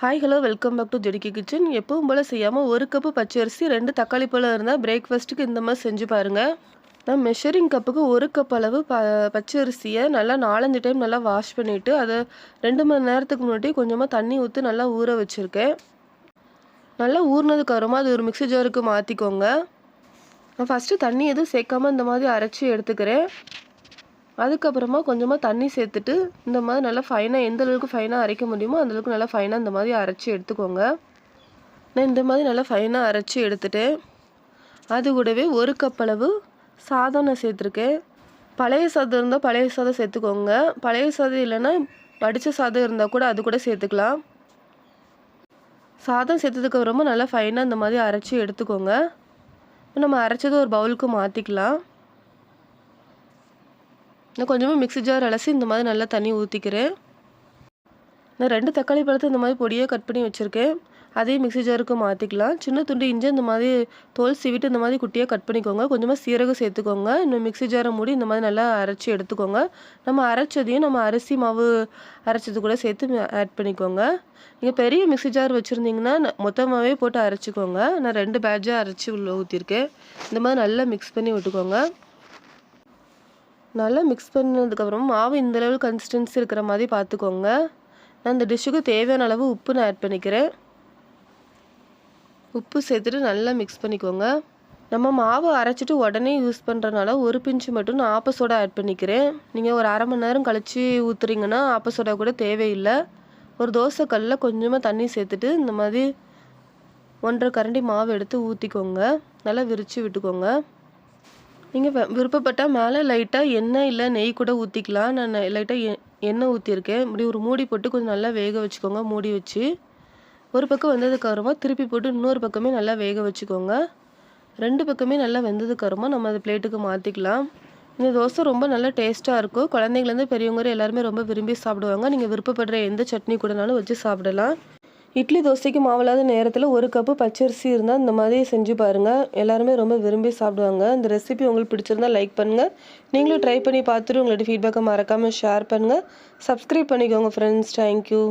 Hi hello welcome back to ஜெடிக்கி kitchen எப்பவும் போல் செய்யாமல் ஒரு கப்பு பச்சரிசி ரெண்டு தக்காளி பழம் இருந்தால் பிரேக்ஃபாஸ்ட்டுக்கு இந்த மாதிரி செஞ்சு பாருங்கள் நான் மெஷரிங் கப்புக்கு ஒரு கப் அளவு ப பச்சரிசியை நல்லா நாலஞ்சு டைம் நல்லா வாஷ் பண்ணிவிட்டு அதை ரெண்டு மணி நேரத்துக்கு முன்னாடி கொஞ்சமாக தண்ணி ஊற்றி நல்லா ஊற வச்சுருக்கேன். நல்லா ஊறினதுக்கு அப்புறமா அது ஒரு மிக்ஸி ஜாருக்கு மாற்றிக்கோங்க நான் ஃபஸ்ட்டு தண்ணி எதுவும் சேர்க்காம இந்த மாதிரி அரைச்சி எடுத்துக்கிறேன். அதுக்கப்புறமா கொஞ்சமாக தண்ணி சேர்த்துட்டு இந்த மாதிரி நல்லா ஃபைனாக எந்த அளவுக்கு ஃபைனாக அரைக்க முடியுமோ அந்தளவுக்கு நல்லா ஃபைனாக இந்த மாதிரி அரைச்சி எடுத்துக்கோங்க. நான் இந்த மாதிரி நல்லா ஃபைனாக அரைச்சி எடுத்துகிட்டு அது கூடவே ஒரு கப் அளவு சாதம் நான் சேர்த்துருக்கேன். பழைய சாதம் இருந்தால் பழைய சாதம் சேர்த்துக்கோங்க. பழைய சாதம் இல்லைன்னா வடித்த சாதம் இருந்தால் கூட அது கூட சேர்த்துக்கலாம். சாதம் சேர்த்ததுக்கப்புறமா நல்லா ஃபைனாக இந்த மாதிரி அரைச்சி எடுத்துக்கோங்க. நம்ம அரைச்சதை ஒரு பவுலுக்கு மாற்றிக்கலாம் நான் கொஞ்சமாக மிக்ஸி ஜார் அலசி இந்த மாதிரி நல்லா தண்ணி ஊற்றிக்கிறேன் நான் ரெண்டு தக்காளி பழத்தை இந்த மாதிரி பொடியாக கட் பண்ணி வச்சுருக்கேன். அதையும் மிக்ஸி ஜாருக்கு மாற்றிக்கலாம் சின்ன துண்டு இஞ்சி இந்த மாதிரி தோல் சீவிட்டு இந்த மாதிரி குட்டியாக கட் பண்ணிக்கோங்க. கொஞ்சமாக சீரகம் சேர்த்துக்கோங்க. இன்னும் மிக்ஸி ஜாரை மூடி இந்த மாதிரி நல்லா அரைச்சி எடுத்துக்கோங்க. நம்ம அரைச்சதையும் நம்ம அரிசி மாவு அரைச்சது கூட சேர்த்து ஆட் பண்ணிக்கோங்க. நீங்கள் பெரிய மிக்ஸி ஜார் வச்சுருந்தீங்கன்னா மொத்தமாகவே போட்டு அரைச்சிக்கோங்க. நான் ரெண்டு பேட்ஜாக அரைச்சி உள்ள ஊற்றிருக்கேன் இந்த மாதிரி நல்லா மிக்ஸ் பண்ணி விட்டுக்கோங்க. நல்லா மிக்ஸ் பண்ணதுக்கப்புறம் மாவு இந்த லெவல் கன்சிஸ்டன்சி இருக்கிற மாதிரி பார்த்துக்கோங்க. நான் இந்த டிஷ்ஷுக்கு தேவையான அளவு உப்பு நான் ஆட் பண்ணிக்கிறேன். உப்பு சேர்த்துட்டு நல்லா மிக்ஸ் பண்ணிக்கோங்க. நம்ம மாவு அரைச்சிட்டு உடனே யூஸ் பண்ணுறனால ஒரு பிஞ்சு மட்டும் நான் ஆப்ப சோடா ஆட் பண்ணிக்கிறேன். நீங்கள் ஒரு அரை மணி நேரம் கழித்து ஊற்றுறீங்கன்னா ஆப்ப சோடா கூட தேவையில்லை. ஒரு தோசை கல்லில் கொஞ்சமாக தண்ணி சேர்த்துட்டு இந்த மாதிரி ஒன்றரை கரண்டி மாவு எடுத்து ஊற்றிக்கோங்க நல்லா விரித்து விட்டுக்கோங்க. நீங்கள் விருப்பப்பட்டால் மேலே லைட்டாக எண்ணெய் இல்லை நெய் கூட ஊற்றிக்கலாம் நான் லைட்டாக எண்ணெய் ஊற்றிருக்கேன் இப்படி ஒரு மூடி போட்டு கொஞ்சம் நல்லா வேக வச்சுக்கோங்க மூடி வச்சு. ஒரு பக்கம் வந்ததுக்கப்புறமா திருப்பி போட்டு இன்னொரு பக்கமே நல்லா வேக வச்சுக்கோங்க. ரெண்டு பக்கமே நல்லா வெந்ததுக்கப்புறமா நம்ம அதை பிளேட்டுக்கு மாற்றிக்கலாம் இந்த தோசை ரொம்ப நல்லா டேஸ்ட்டாக இருக்கும். குழந்தைங்கலேருந்து பெரியவங்க எல்லாருமே ரொம்ப விரும்பி சாப்பிடுவாங்க. நீங்கள் விருப்பப்படுற எந்த சட்னி கூடனாலும் வச்சு சாப்பிடலாம். இட்லி தோசைக்கு மாவில்லாத நேரத்தில் ஒரு கப்பு பச்சரிசி இருந்தால் இந்த மாதிரி செஞ்சு பாருங்கள் எல்லாருமே ரொம்ப விரும்பி சாப்பிடுவாங்க. இந்த ரெசிபி உங்களுக்கு பிடிச்சிருந்தா லைக் பண்ணுங்கள் நீங்களும் ட்ரை பண்ணி பார்த்துட்டு உங்களோட ஃபீட்பேக்கை மறக்காமல் ஷேர் பண்ணுங்கள் சப்ஸ்கிரைப் பண்ணிக்கோங்க ஃப்ரெண்ட்ஸ் தேங்க்யூ